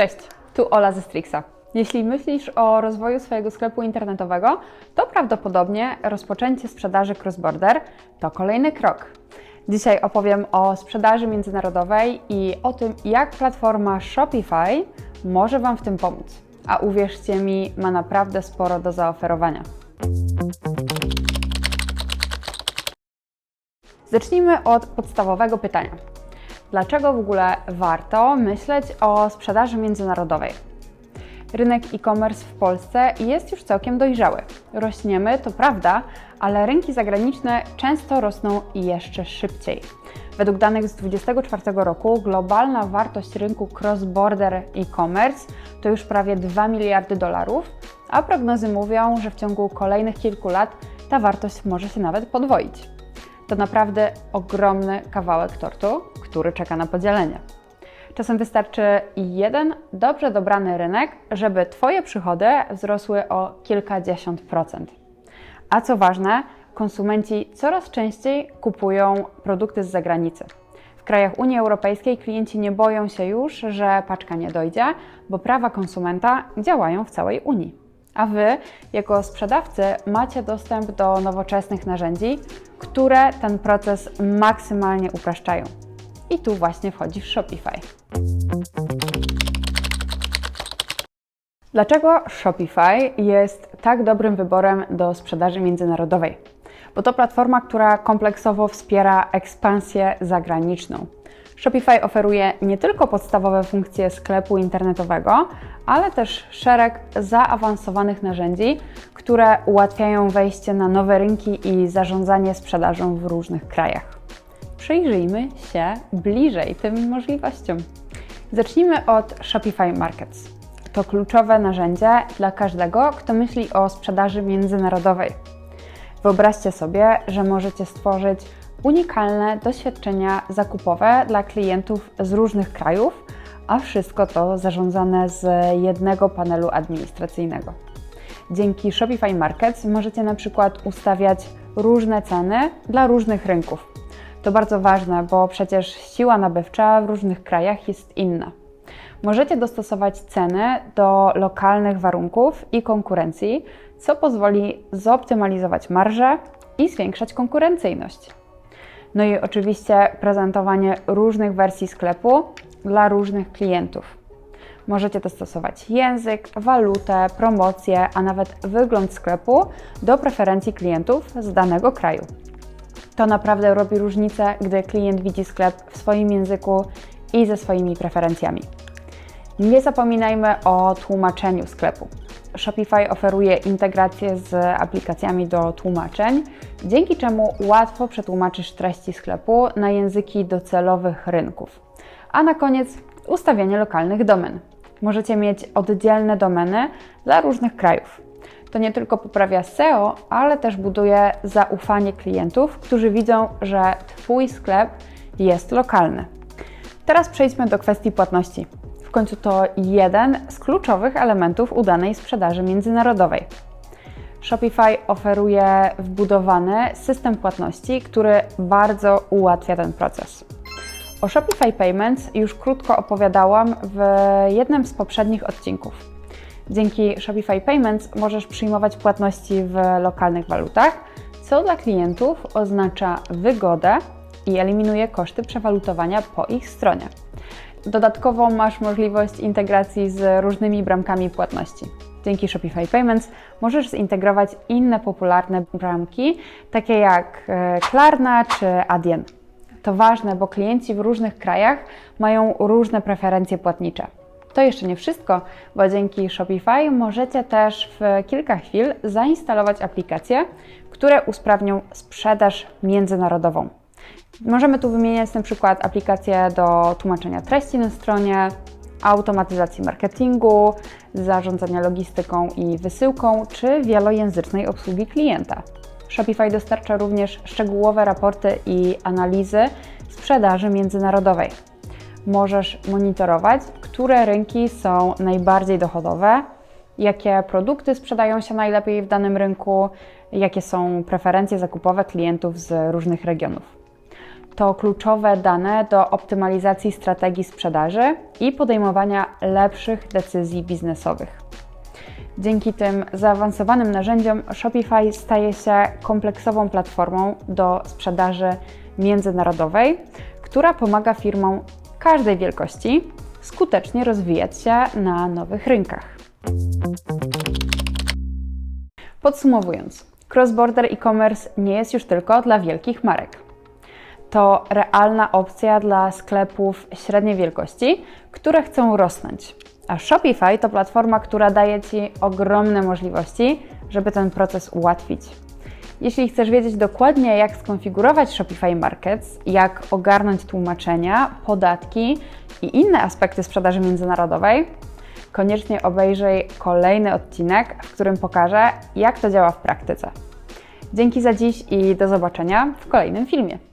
Cześć, tu Ola ze Strixa. Jeśli myślisz o rozwoju swojego sklepu internetowego, to prawdopodobnie rozpoczęcie sprzedaży cross-border to kolejny krok. Dzisiaj opowiem o sprzedaży międzynarodowej i o tym, jak platforma Shopify może Wam w tym pomóc. A uwierzcie mi, ma naprawdę sporo do zaoferowania. Zacznijmy od podstawowego pytania. Dlaczego w ogóle warto myśleć o sprzedaży międzynarodowej? Rynek e-commerce w Polsce jest już całkiem dojrzały. Rośniemy, to prawda, ale rynki zagraniczne często rosną jeszcze szybciej. Według danych z 2024 roku globalna wartość rynku cross-border e-commerce to już prawie 2 miliardy dolarów, a prognozy mówią, że w ciągu kolejnych kilku lat ta wartość może się nawet podwoić. To naprawdę ogromny kawałek tortu, który czeka na podzielenie. Czasem wystarczy jeden dobrze dobrany rynek, żeby Twoje przychody wzrosły o kilkadziesiąt procent. A co ważne, konsumenci coraz częściej kupują produkty z zagranicy. W krajach Unii Europejskiej klienci nie boją się już, że paczka nie dojdzie, bo prawa konsumenta działają w całej Unii. A Wy, jako sprzedawcy, macie dostęp do nowoczesnych narzędzi, które ten proces maksymalnie upraszczają. I tu właśnie wchodzi Shopify. Dlaczego Shopify jest tak dobrym wyborem do sprzedaży międzynarodowej? Bo to platforma, która kompleksowo wspiera ekspansję zagraniczną. Shopify oferuje nie tylko podstawowe funkcje sklepu internetowego, ale też szereg zaawansowanych narzędzi, które ułatwiają wejście na nowe rynki i zarządzanie sprzedażą w różnych krajach. Przyjrzyjmy się bliżej tym możliwościom. Zacznijmy od Shopify Markets. To kluczowe narzędzie dla każdego, kto myśli o sprzedaży międzynarodowej. Wyobraźcie sobie, że możecie stworzyć unikalne doświadczenia zakupowe dla klientów z różnych krajów, a wszystko to zarządzane z jednego panelu administracyjnego. Dzięki Shopify Markets możecie na przykład ustawiać różne ceny dla różnych rynków. To bardzo ważne, bo przecież siła nabywcza w różnych krajach jest inna. Możecie dostosować ceny do lokalnych warunków i konkurencji, co pozwoli zoptymalizować marżę i zwiększać konkurencyjność. No i oczywiście prezentowanie różnych wersji sklepu dla różnych klientów. Możecie dostosować język, walutę, promocje, a nawet wygląd sklepu do preferencji klientów z danego kraju. To naprawdę robi różnicę, gdy klient widzi sklep w swoim języku i ze swoimi preferencjami. Nie zapominajmy o tłumaczeniu sklepu. Shopify oferuje integrację z aplikacjami do tłumaczeń, dzięki czemu łatwo przetłumaczysz treści sklepu na języki docelowych rynków. A na koniec ustawianie lokalnych domen. Możecie mieć oddzielne domeny dla różnych krajów. To nie tylko poprawia SEO, ale też buduje zaufanie klientów, którzy widzą, że Twój sklep jest lokalny. Teraz przejdźmy do kwestii płatności. W końcu to jeden z kluczowych elementów udanej sprzedaży międzynarodowej. Shopify oferuje wbudowany system płatności, który bardzo ułatwia ten proces. O Shopify Payments już krótko opowiadałam w jednym z poprzednich odcinków. Dzięki Shopify Payments możesz przyjmować płatności w lokalnych walutach, co dla klientów oznacza wygodę i eliminuje koszty przewalutowania po ich stronie. Dodatkowo masz możliwość integracji z różnymi bramkami płatności. Dzięki Shopify Payments możesz zintegrować inne popularne bramki, takie jak e, Klarna czy Adyen. To ważne, bo klienci w różnych krajach mają różne preferencje płatnicze. To jeszcze nie wszystko, bo dzięki Shopify możecie też w kilka chwil zainstalować aplikacje, które usprawnią sprzedaż międzynarodową. Możemy tu wymieniać na przykład aplikacje do tłumaczenia treści na stronie, automatyzacji marketingu, zarządzania logistyką i wysyłką, czy wielojęzycznej obsługi klienta. Shopify dostarcza również szczegółowe raporty i analizy sprzedaży międzynarodowej. Możesz monitorować, które rynki są najbardziej dochodowe, jakie produkty sprzedają się najlepiej w danym rynku, jakie są preferencje zakupowe klientów z różnych regionów. To kluczowe dane do optymalizacji strategii sprzedaży i podejmowania lepszych decyzji biznesowych. Dzięki tym zaawansowanym narzędziom Shopify staje się kompleksową platformą do sprzedaży międzynarodowej, która pomaga firmom każdej wielkości skutecznie rozwijać się na nowych rynkach. Podsumowując, cross-border e-commerce nie jest już tylko dla wielkich marek. To realna opcja dla sklepów średniej wielkości, które chcą rosnąć. A Shopify to platforma, która daje Ci ogromne możliwości, żeby ten proces ułatwić. Jeśli chcesz wiedzieć dokładnie, jak skonfigurować Shopify Markets, jak ogarnąć tłumaczenia, podatki i inne aspekty sprzedaży międzynarodowej, koniecznie obejrzyj kolejny odcinek, w którym pokażę, jak to działa w praktyce. Dzięki za dziś i do zobaczenia w kolejnym filmie.